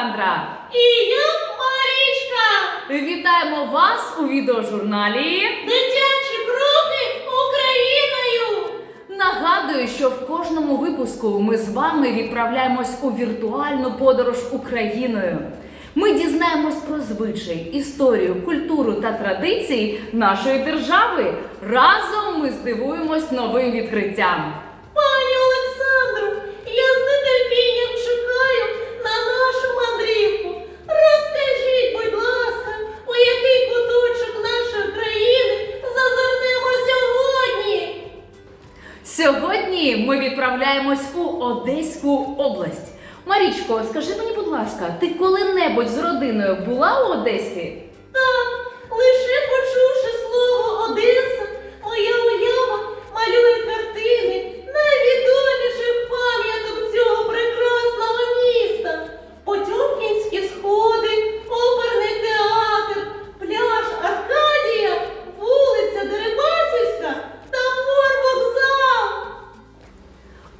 Олександра. І я Марічка, Вітаємо вас у відеожурналі. дитячі кроки Україною. Нагадую, що в кожному випуску ми з вами відправляємось у віртуальну подорож Україною. Ми дізнаємось про звичаї, історію, культуру та традиції нашої держави. Разом ми здивуємось новим відкриттям. Ми у Одеську область. Марічко, скажи мені, будь ласка, ти коли-небудь з родиною була у Одесі?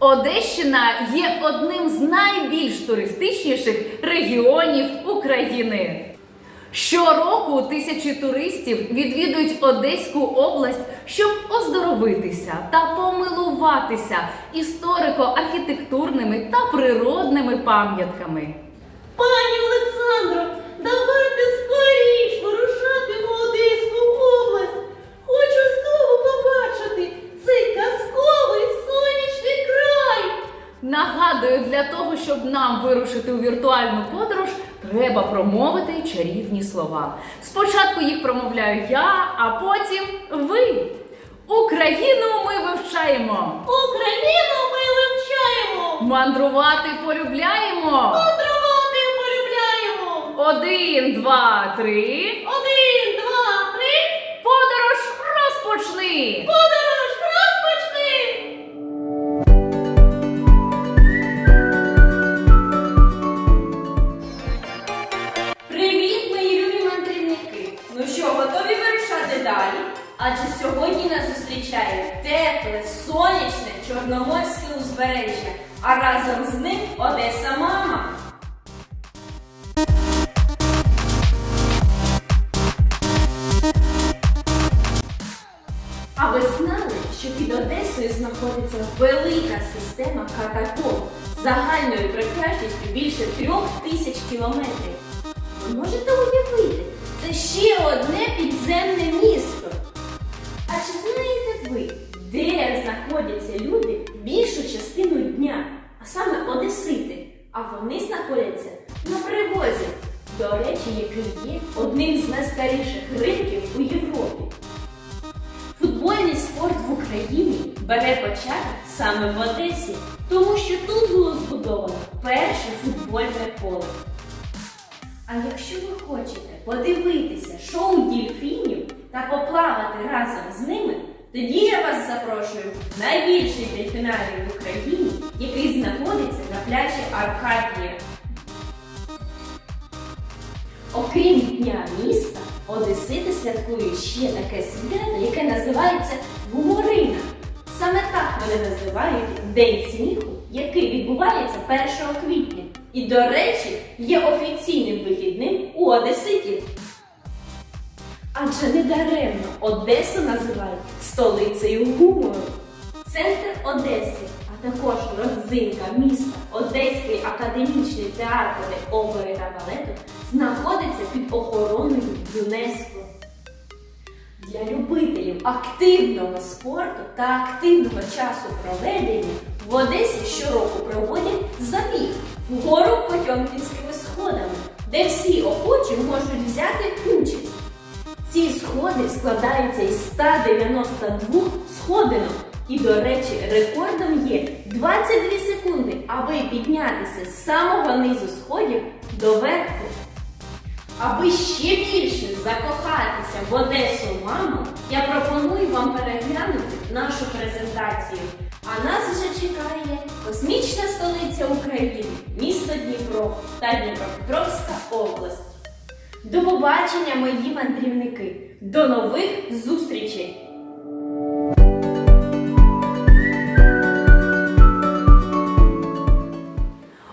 Одещина є одним з найбільш туристичніших регіонів України. Щороку тисячі туристів відвідують Одеську область, щоб оздоровитися та помилуватися історико-архітектурними та природними пам'ятками. Пані Олександро, давайте скоріш вирушати в Одеську область. Хочу знову побачити цей казковий сонячний край. Нагадую, для того, щоб нам вирушити у віртуальну подорож, треба промовити чарівні слова. Спочатку їх промовляю я, а потім ви. Україну ми вивчаємо. Україну ми вивчаємо. Мандрувати полюбляємо. Мандрувати полюбляємо. Один, два, три. Один, два, три. Подорож розпочни! Подорож зустрічає тепле, сонячне чорноморське узбережжя, а разом з ним Одеса Мама. А ви знали, що під Одесою знаходиться велика система катакомб загальною прекрасністю більше трьох тисяч кілометрів? Ви можете уявити, це ще одне підземне місто. Знаходяться люди більшу частину дня, а саме Одесити? А вони знаходяться на привозі, до речі, який є одним з найстаріших ринків у Європі. Футбольний спорт в Україні бере початок саме в Одесі, тому що тут було збудовано перше футбольне поле. А якщо ви хочете подивитися шоу дільфінів та поплавати разом з ними, тоді я вас запрошую в найбільший дельфінарій в Україні, який знаходиться на пляжі Аркадія. Окрім Дня міста, Одесити святкують ще таке свято, яке називається Гуморина. Саме так вони називають День сміху, який відбувається 1 квітня. І, до речі, є офіційним вихідним у Одеситів. Адже недаремно Одесу називають столицею гумору. Центр Одеси, а також родзинка міста Одеський академічний театр опери та балету знаходиться під охороною ЮНЕСКО. Для любителів активного спорту та активного часу проведення в Одесі щороку проводять забіг вгору Потьомкінськими сходами, де всі охочі можуть взяти участь. Ці сходи складаються із 192 сходинок. І, до речі, рекордом є 22 секунди, аби піднятися з самого низу сходів до верху. Аби ще більше закохатися в Одесу маму, я пропоную вам переглянути нашу презентацію. А нас вже чекає космічна столиця України, місто Дніпро та Дніпропетровська область. До побачення, мої мандрівники! До нових зустрічей!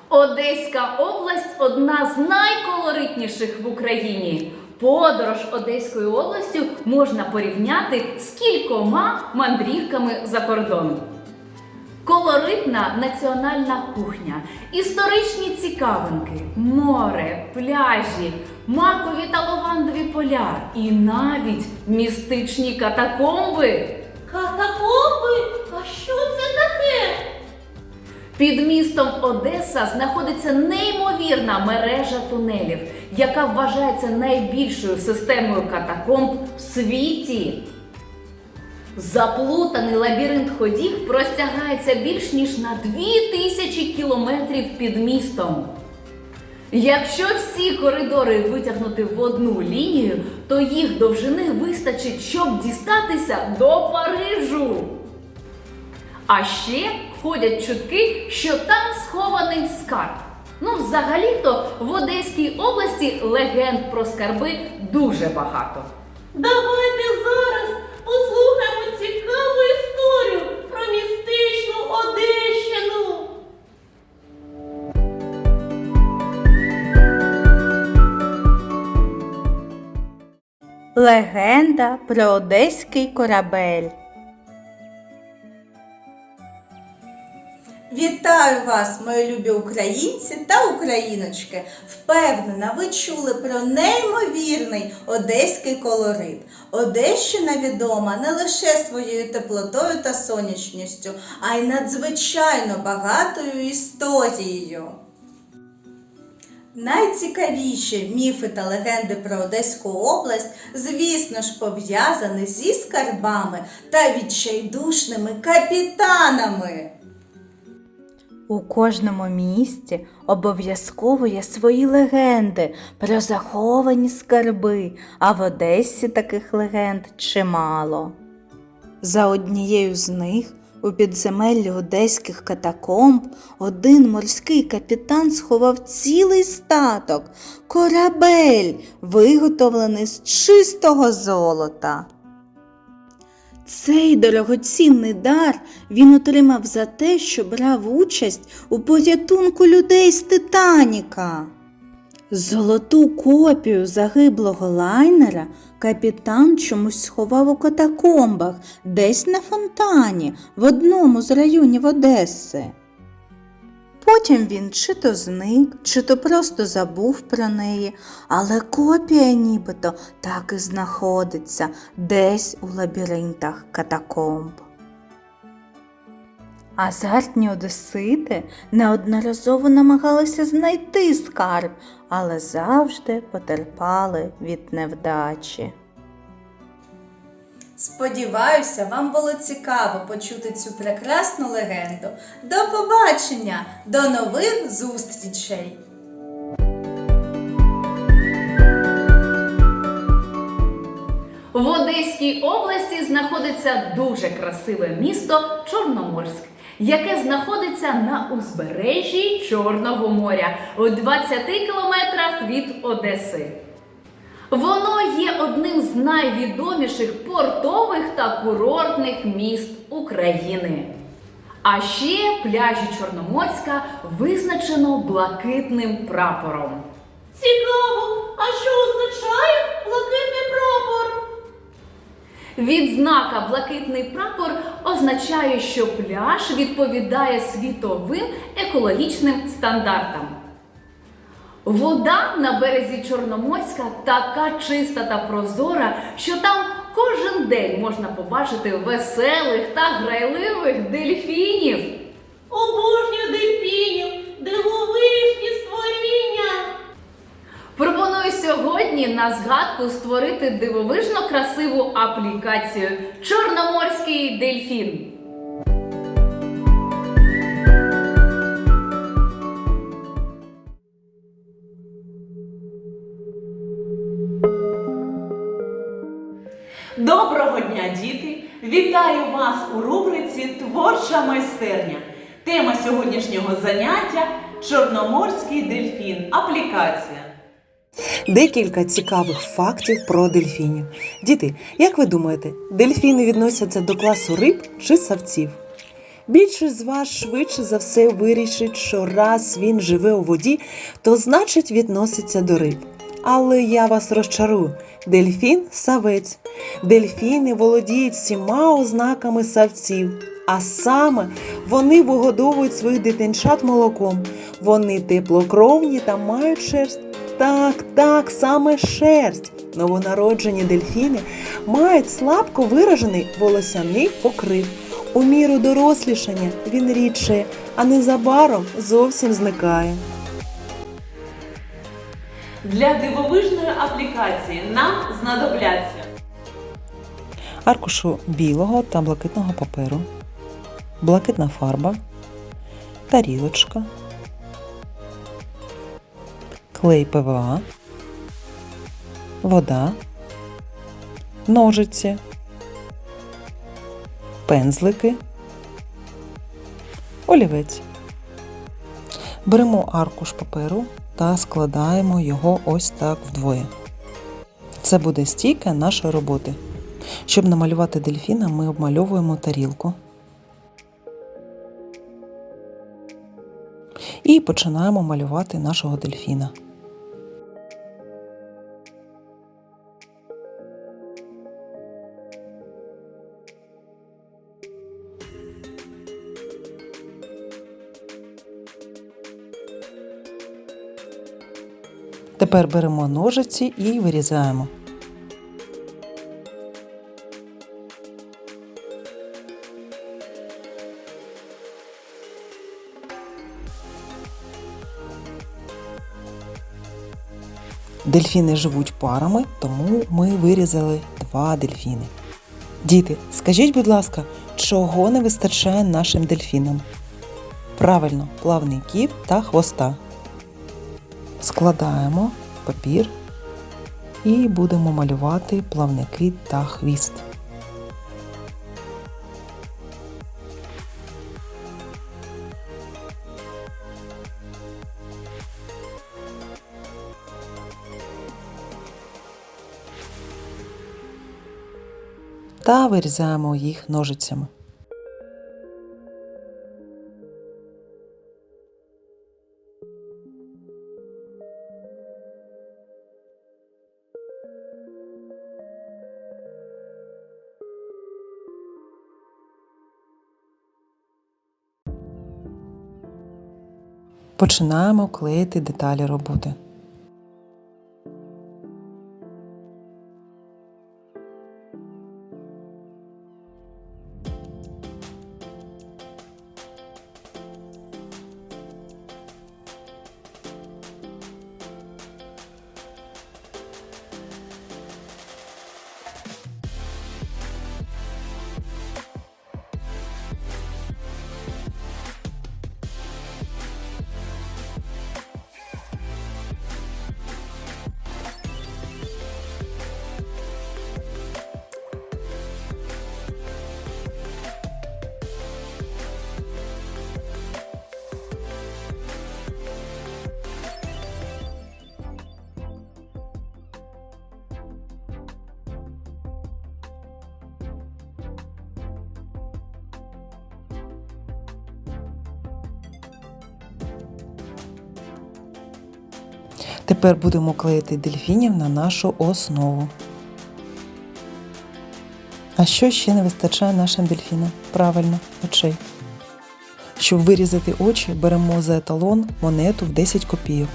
Одеська область одна з найколоритніших в Україні. Подорож Одеською областю можна порівняти з кількома мандрівками за кордон. Колоритна національна кухня, історичні цікавинки, море, пляжі макові та лавандові поля і навіть містичні катакомби. Катакомби? А що це таке? Під містом Одеса знаходиться неймовірна мережа тунелів, яка вважається найбільшою системою катакомб в світі. Заплутаний лабіринт ходів простягається більш ніж на 2000 кілометрів під містом. Якщо всі коридори витягнути в одну лінію, то їх довжини вистачить, щоб дістатися до Парижу. А ще ходять чутки, що там схований скарб. Ну, взагалі-то в Одеській області легенд про скарби дуже багато. Давайте зараз Легенда про одеський корабель. Вітаю вас, мої любі українці та україночки. Впевнена, ви чули про неймовірний одеський колорит. Одещина відома не лише своєю теплотою та сонячністю, а й надзвичайно багатою історією. Найцікавіші міфи та легенди про Одеську область, звісно ж, пов'язані зі скарбами та відчайдушними капітанами. У кожному місті обов'язково є свої легенди про заховані скарби, а в Одесі таких легенд чимало. За однією з них у підземеллі одеських катакомб один морський капітан сховав цілий статок, корабель, виготовлений з чистого золота. Цей дорогоцінний дар він отримав за те, що брав участь у порятунку людей з Титаніка. Золоту копію загиблого лайнера капітан чомусь сховав у катакомбах, десь на фонтані, в одному з районів Одеси. Потім він чи то зник, чи то просто забув про неї, але копія нібито так і знаходиться десь у лабіринтах катакомб. Азартні одесити неодноразово намагалися знайти скарб, але завжди потерпали від невдачі. Сподіваюся, вам було цікаво почути цю прекрасну легенду. До побачення, до нових зустрічей! В Одеській області знаходиться дуже красиве місто Чорноморськ, яке знаходиться на узбережжі Чорного моря у 20 кілометрах від Одеси. Воно є одним з найвідоміших портових та курортних міст України. А ще пляжі Чорноморська визначено блакитним прапором. Цікаво, а що означає блакитний прапор? Відзнака блакитний прапор означає, що пляж відповідає світовим екологічним стандартам. Вода на березі Чорноморська така чиста та прозора, що там кожен день можна побачити веселих та грайливих дельфінів. Обожнюю дельфінів, дивовижні створіння. Пропоную сьогодні на згадку створити дивовижно красиву аплікацію Чорноморський дельфін. Доброго дня, діти! Вітаю вас у рубриці Творча майстерня. Тема сьогоднішнього заняття Чорноморський дельфін. Аплікація. Декілька цікавих фактів про дельфінів. Діти, як ви думаєте, дельфіни відносяться до класу риб чи савців? Більшість з вас швидше за все вирішить, що раз він живе у воді, то значить відноситься до риб. Але я вас розчарую. Дельфін савець. Дельфіни володіють всіма ознаками савців, а саме вони вигодовують своїх дитинчат молоком. Вони теплокровні та мають шерсть. Так, так, саме шерсть. Новонароджені дельфіни мають слабко виражений волосяний покрив. У міру дорослішання він рідше, а незабаром зовсім зникає. Для дивовижної аплікації нам знадобляться аркушу білого та блакитного паперу, блакитна фарба, тарілочка, клей ПВА, вода, ножиці, пензлики, олівець. Беремо аркуш паперу та складаємо його ось так вдвоє. Це буде стійка нашої роботи. Щоб намалювати дельфіна, ми обмальовуємо тарілку. І починаємо малювати нашого дельфіна. Тепер беремо ножиці і вирізаємо. Дельфіни живуть парами, тому ми вирізали два дельфіни. Діти, скажіть, будь ласка, чого не вистачає нашим дельфінам? Правильно, плавників та хвоста. Складаємо папір і будемо малювати плавники та хвіст. та вирізаємо їх ножицями. Починаємо клеїти деталі роботи. Тепер будемо клеїти дельфінів на нашу основу. А що ще не вистачає нашим дельфінам? Правильно, очей. Щоб вирізати очі, беремо за еталон монету в 10 копійок.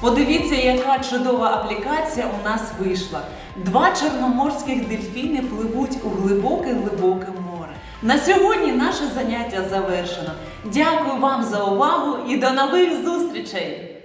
Подивіться, яка чудова аплікація у нас вийшла. Два чорноморських дельфіни пливуть у глибоке-глибоке море. На сьогодні наше заняття завершено. Дякую вам за увагу і до нових зустрічей!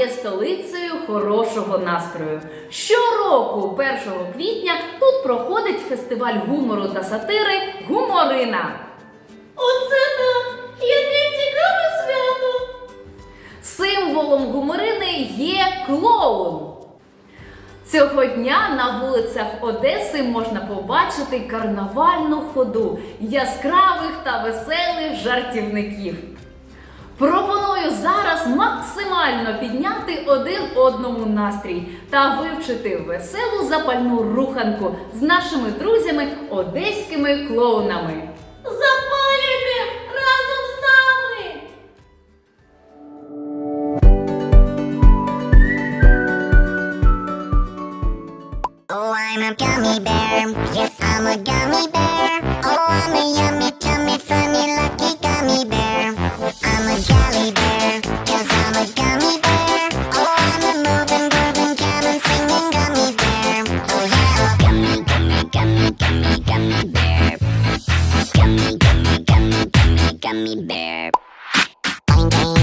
є столицею хорошого настрою. Щороку, 1 квітня, тут проходить фестиваль гумору та сатири Гуморина. Оце так! Яке цікаве свято! Символом гуморини є клоун. Цього дня на вулицях Одеси можна побачити карнавальну ходу яскравих та веселих жартівників. Пропоную зараз максимально підняти один одному настрій та вивчити веселу запальну руханку з нашими друзями одеськими клоунами. Bye.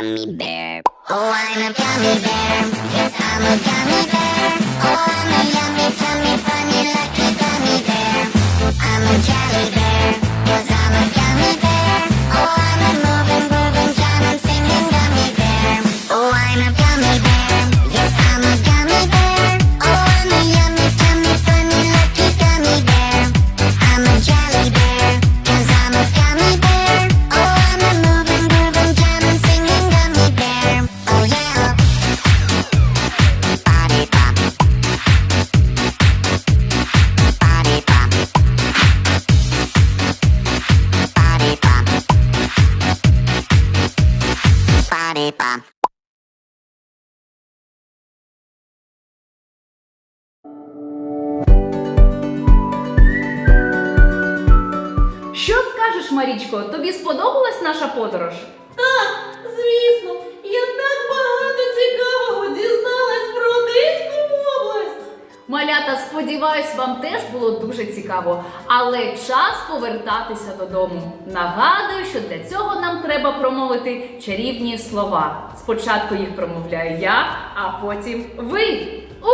gummy bear. Oh, I'm a gummy bear. Yes, I'm a gummy bear. Oh, I'm a yummy, tummy, oh, funny, lucky gummy bear. I'm a jelly bear. Cause I'm a але час повертатися додому. Нагадую, що для цього нам треба промовити чарівні слова. Спочатку їх промовляю я, а потім ви.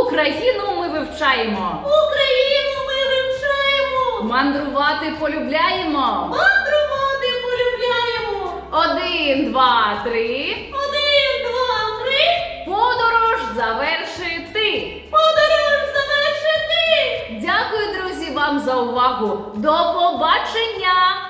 Україну ми вивчаємо! Україну ми вивчаємо! Мандрувати полюбляємо! Мандрувати полюбляємо! Один, два, три. Один, два, три. Подорож завершуємо! Вам за увагу. До побачення!